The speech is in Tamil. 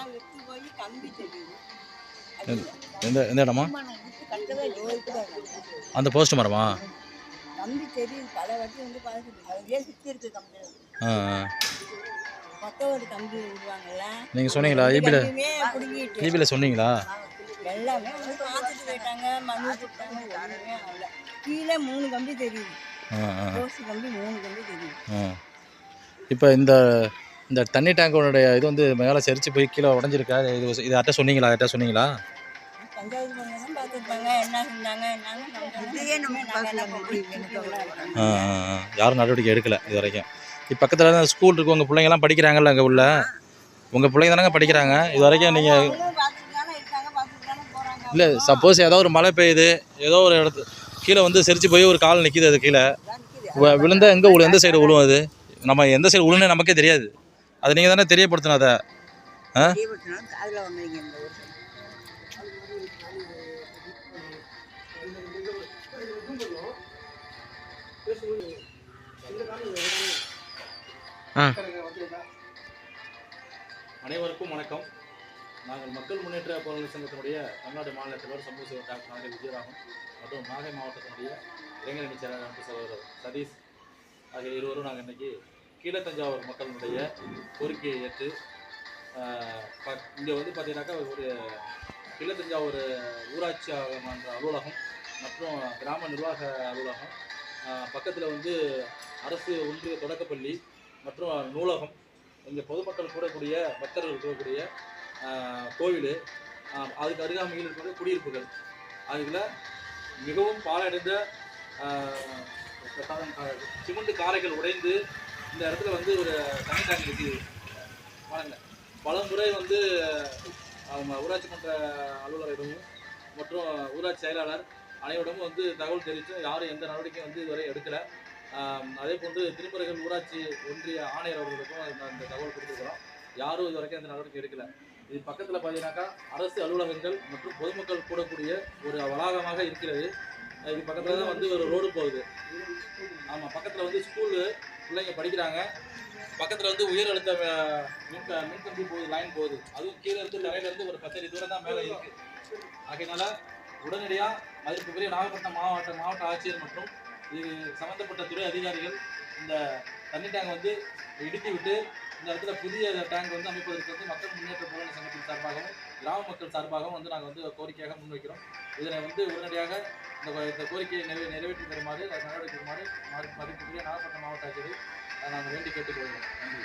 எல்லாம் போய் கம்பி எந்த எந்த இடமா. அந்த போஸ்ட் மரமா? கம்பி தெரியுது பல வாட்டி வந்து பார்த்துட்டு அதுலேயே சுற்றி கம்பி. கம்பி விடுவாங்கல்ல. நீங்கள் சொன்னீங்களா? ஈபியில் ஈபியில் சொன்னீங்களா? எல்லாமே வந்து பார்த்துட்டு போயிட்டாங்க. மனு கொடுத்தாங்க ஆகல. கீழே மூணு கம்பி தெரியுது. கம்பி மூணு கம்பி தெரியுது. இப்போ இந்த இந்த தண்ணி டேங்கோடைய இது வந்து மேலே செரிச்சு போய் கீழே உடஞ்சிருக்கா? இது இது அட்ட சொன்னீங்களா? அட்ட சொன்னீங்களா? யாரும் நடவடிக்கை எடுக்கலை இது வரைக்கும். இப்போ பக்கத்தில் தான் ஸ்கூல் இருக்கு. உங்கள் பிள்ளைங்கலாம் படிக்கிறாங்கல்ல அங்கே உள்ள? உங்கள் பிள்ளைங்க தானங்க படிக்கிறாங்க. இது வரைக்கும் நீங்கள் இல்லை சப்போஸ் ஏதோ ஒரு மழை பெய்யுது. ஏதோ ஒரு இடத்து கீழே வந்து செரிச்சு போய் ஒரு கால் நிற்கிது அது கீழே. வி- விழுந்தா எங்கே விழு எந்த சைடு விழுவும் அது? நம்ம எந்த சைடு விழுன்னு நமக்கே தெரியாது. அதை நீங்கள் தானே தெரியப்படுத்தணும். அதை அனைவருக்கும் வணக்கம். நாங்கள் மக்கள் முன்னேற்ற போராட்ட சங்கத்தினுடைய தமிழ்நாடு மாநில தலைவர் சமூக சேவை டாக்டர் நாகை விஜயராமன் மற்றும் நாகை மாவட்டத்தினுடைய செயலாளர் அமைப்பு சகோதரர் சதீஷ் ஆகிய இருவரும் நாங்கள் இன்னைக்கு கீழத்தஞ்சாவூர் மக்களுடைய கோரிக்கையை ஏற்று இங்கே வந்து பார்த்தீங்கன்னாக்கா ஒரு கீழத்தஞ்சாவூர் ஊராட்சி மன்ற அலுவலகம் மற்றும் கிராம நிர்வாக அலுவலகம் பக்கத்தில் வந்து அரசு ஒன்றிய தொடக்கப்பள்ளி மற்றும் நூலகம் இங்கே பொதுமக்கள் கூடக்கூடிய பக்தர்கள் கூடக்கூடிய கோவில் அதுக்கு அருகாமையில் இருக்கக்கூடிய குடியிருப்புகள். அதில் மிகவும் பாழடைந்த சிமெண்ட் காரைகள் உடைந்து இந்த இடத்துல வந்து ஒரு தண்ணி டேங்க் இருக்குது வணங்க பல முறை வந்து ஊராட்சி மன்ற அலுவலரிடமும் மற்றும் ஊராட்சி செயலாளர் அனைவரிடமும் வந்து தகவல் தெரிவித்தும். யாரும் எந்த நடவடிக்கையும் வந்து இதுவரை எடுக்கலை. அதே போன்று திருப்பரங்கல் ஊராட்சி ஒன்றிய ஆணையர் அவர்களுக்கும் இந்த தகவல் கொடுத்துருக்குறோம். யாரும் இது வரைக்கும் அந்த நடவடிக்கை எடுக்கல. இது பக்கத்தில் பார்த்தீங்கன்னாக்கா அரசு அலுவலகங்கள் மற்றும் பொதுமக்கள் கூடக்கூடிய ஒரு வளாகமாக இருக்கிறது. இது பக்கத்தில் தான் வந்து ஒரு ரோடு போகுது. ஆமாம் பக்கத்தில் வந்து ஸ்கூலு பிள்ளைங்க படிக்கிறாங்க. பக்கத்தில் வந்து உயர் அழுத்த அஹ், மின் மின்கம்பி போகுது லைன் போகுது. அதுவும் கீழே இருந்து தரையிலேருந்து ஒரு பத்தடி தூரம் தான் மேலே இருக்கு. ஆகையினால உடனடியாக மதிப்புக்குரிய நாகப்பட்டினம் மாவட்ட மாவட்ட ஆட்சியர் மற்றும் இது சம்மந்தப்பட்ட துறை அதிகாரிகள் இந்த தண்ணி டேங்கை வந்து இடித்து விட்டு இந்த இடத்துல புதிய டேங்க் வந்து அமைப்பதற்கு வந்து மக்கள் முன்னேற்ற போராட்ட சங்கத்தின் சார்பாகவும் கிராம மக்கள் சார்பாகவும் வந்து நாங்கள் வந்து கோரிக்கையாக முன்வைக்கிறோம். இதனை வந்து உடனடியாக இந்த கோ- இந்த கோரிக்கையை நிறைவே நிறைவேற்றி தருமாறு நடவடிக்கை எடுக்குமாறு மதிப்புக்குரிய நாகப்பட்டினம் மாவட்ட ஆட்சியரை நாங்கள் வேண்டி கேட்டுக்கொள்கிறோம். நன்றி.